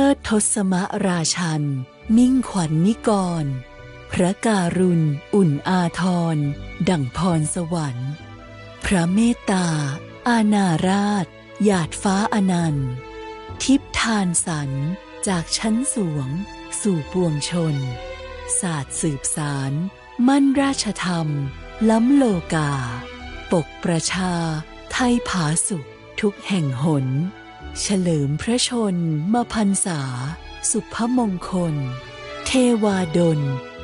ชิดทศมราชัน มิ่งขวัญนนิกร พระการุณ อุ่นอาทร ดั่งพรสวรรค์ พระเมตตา อาณาราช หยาดฟ้าอนันต์ ทิพทานสรรจากชั้นสวง สู่ปวงชน ศาสตร์สืบสาร มั่นราชธรรม ล้ำโลกา ปกประชา ไทยผาสุขทุกแห่งหน เฉลิมพระชนมพันษา สุภมงคล เทวาดล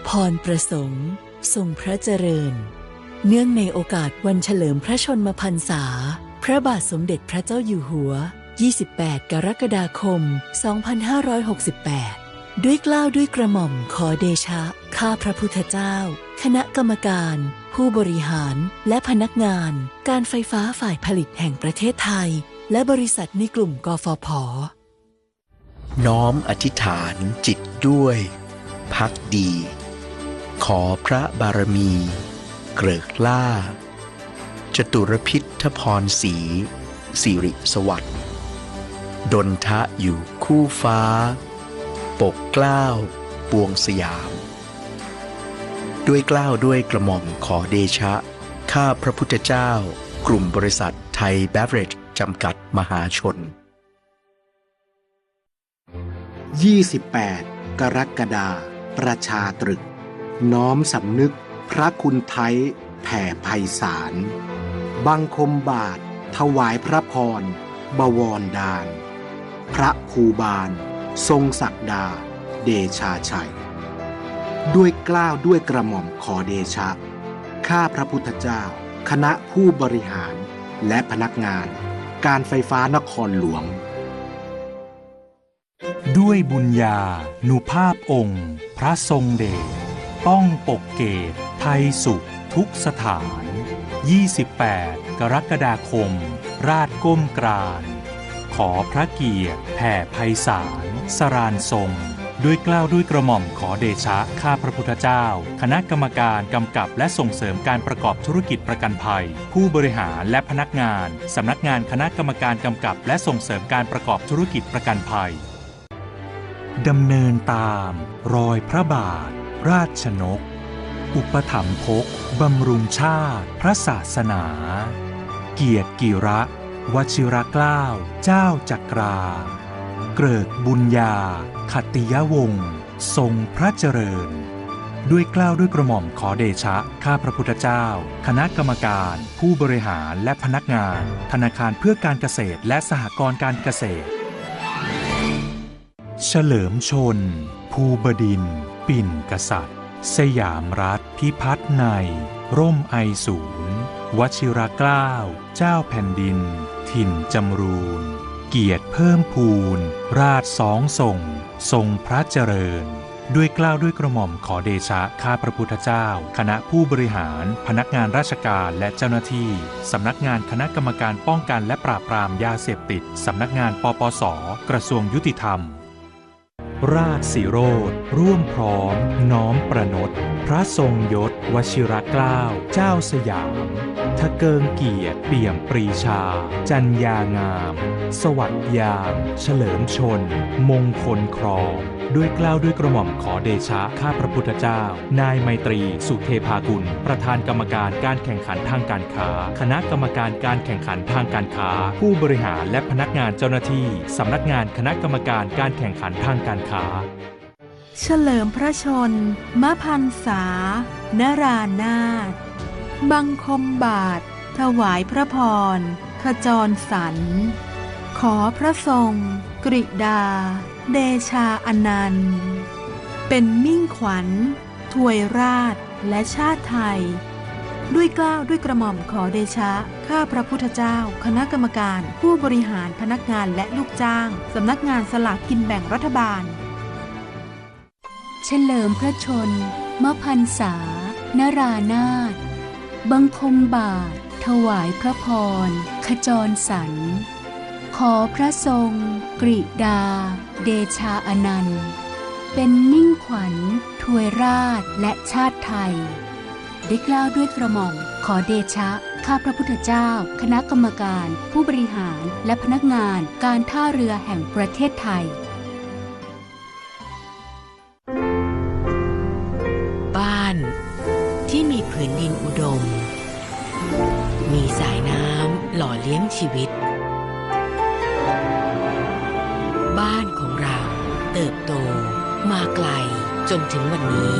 พรประสงค์ ทรงพระเจริญ เนื่องในโอกาสวันเฉลิมพระชนมพรรษา พระบาทสมเด็จพระเจ้าอยู่หัว 28 กรกฎาคม 2568 ด้วยกล้าวด้วยกระหม่อมขอเดชะ ข้าพระพุทธเจ้า คณะกรรมการ ผู้บริหารและพนักงาน การไฟฟ้าฝ่ายผลิตแห่งประเทศไทย และบริษัทในกลุ่มกฟผ น้อมอธิษฐานจิตด้วย พักดี ขอพระบารมี เกริกล่า จตุรพิทพรสีสิริสวัสดิ์ดนทะอยู่คู่ฟ้า ปกเกล้าว ปวงสยาม ด้วยเกล้าวด้วยกระหม่อมขอเดชะ ข้าพระพุทธเจ้า กลุ่มบริษัทไทยแบเวอเร จำกัดมหาชน 28 กรกฎาประชาตรึก น้อมสำนึกพระคุณไทยแผ่ไพศาลบังคมบาท ถวายพระพร บวรดาน พระภูบาล ทรงศักดา เดชาชัย ด้วยกล้าวด้วยกระหม่อมขอเดชะ ข้าพระพุทธเจ้า คณะผู้บริหารและพนักงาน การไฟฟ้านครหลวง ด้วยบุญญาหนุภาพองค์ พระทรงเดชป้องปกเกต ไทยสุข ทุกสถาน 28 กรกฎาคม ราชก้มกราน ขอพระเกียรติแผ่ไพศาลสรานทรง ด้วยกล้าวด้วยกระหม่อมขอเดชะข้าพระพุทธเจ้า คณะกรรมการกำกับและส่งเสริมการประกอบธุรกิจประกันภัย ผู้บริหารและพนักงาน สำนักงานคณะกรรมการกำกับและส่งเสริมการประกอบธุรกิจประกันภัยดำเนินตาม รอยพระบาท ราชนก อุปถัมภกบำรุงชาติ พระศาสนา เกียรติกิระ วชิรเกล้า เจ้าจักรา เกริกบุญญาขตติยวงศ์ทรงพระเจริญ ด้วยกล้าวด้วยกระหม่อมขอเดชะ ข้าพระพุทธเจ้า คณะกรรมการ ผู้บริหารและพนักงาน ธนาคารเพื่อการเกษตรและสหกรณ์การเกษตร เฉลิมชน ภูบดิน ปิ่นกษัตริย์ สยามรัฐพิพัฒน์ใน ร่มไอศูนย์วชิรเกล้า เจ้าแผ่นดิน ถิ่นจำรูน เกียรติเพิ่มพูน ราชสองส่งทรงพระเจริญ ด้วยกล้าวด้วยกระหม่อมขอเดชะข้าพระพุทธเจ้า คณะผู้บริหาร พนักงานราชการและเจ้าหน้าที่ สำนักงานคณะกรรมการป้องกันและปราบปรามยาเสพติด สำนักงานปปส กระทรวงยุติธรรม ราชสีโรดร่วมพร้อม น้อมประนตพระทรงยศวชิรเกล้าเจ้าสยามทะเกิงเกียรติเปี่ยมปรีชา จัญญางาม สวัสดยาม เฉลิมชน มงคลครอง ด้วยเกล้าวด้วยกระหม่อมขอเดชะข้าพระพุทธเจ้า นายไมตรี สุเทพากุล ประธานกรรมการการแข่งขันทางการค้า คณะกรรมการการแข่งขันทางการค้า ผู้บริหารและพนักงานเจ้าหน้าที่สำนักงานคณะกรรมการการแข่งขันทางการค้าเฉลิมพระชน มพันษา นรานาถบังคมบาท ถวายพระพร ขจรสัน ขอพระทรง กริดา เดชาอนันต์ เป็นมิ่งขวัญ ถวยราชและชาติไทย ด้วยกล้าวด้วยกระหม่อมขอเดชะ ข้าพระพุทธเจ้า คณะกรรมการ ผู้บริหารพนักงานและลูกจ้าง สำนักงานสลากกินแบ่งรัฐบาล เฉลิมพระชนมพันษานรานาถบังคมบาท ถวายพระพร ขจรสัน ขอพระทรง กริดา เดชาอนันต์ เป็นมิ่งขวัญ ถวยราชและชาติไทย ได้กล่าวด้วยกระหม่อม ขอเดชะ ข้าพระพุทธเจ้า คณะกรรมการ ผู้บริหารและพนักงานการท่าเรือแห่งประเทศไทย นดินอุดม มีสายน้ำหล่อเลี้ยงชีวิต บ้านของเราเติบโต มาไกลจนถึงวันนี้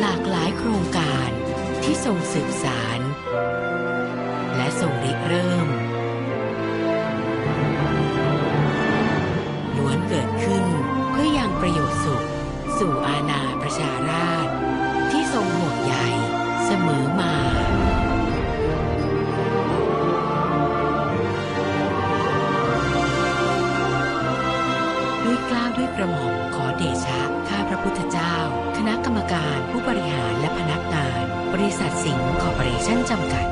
หลากหลายโครงการที่งสืบสาร และทรงริเริ่ม การผู้บริหารและพนักงาน บริษัทสิงห์คอร์ปอเรชั่นจำกัด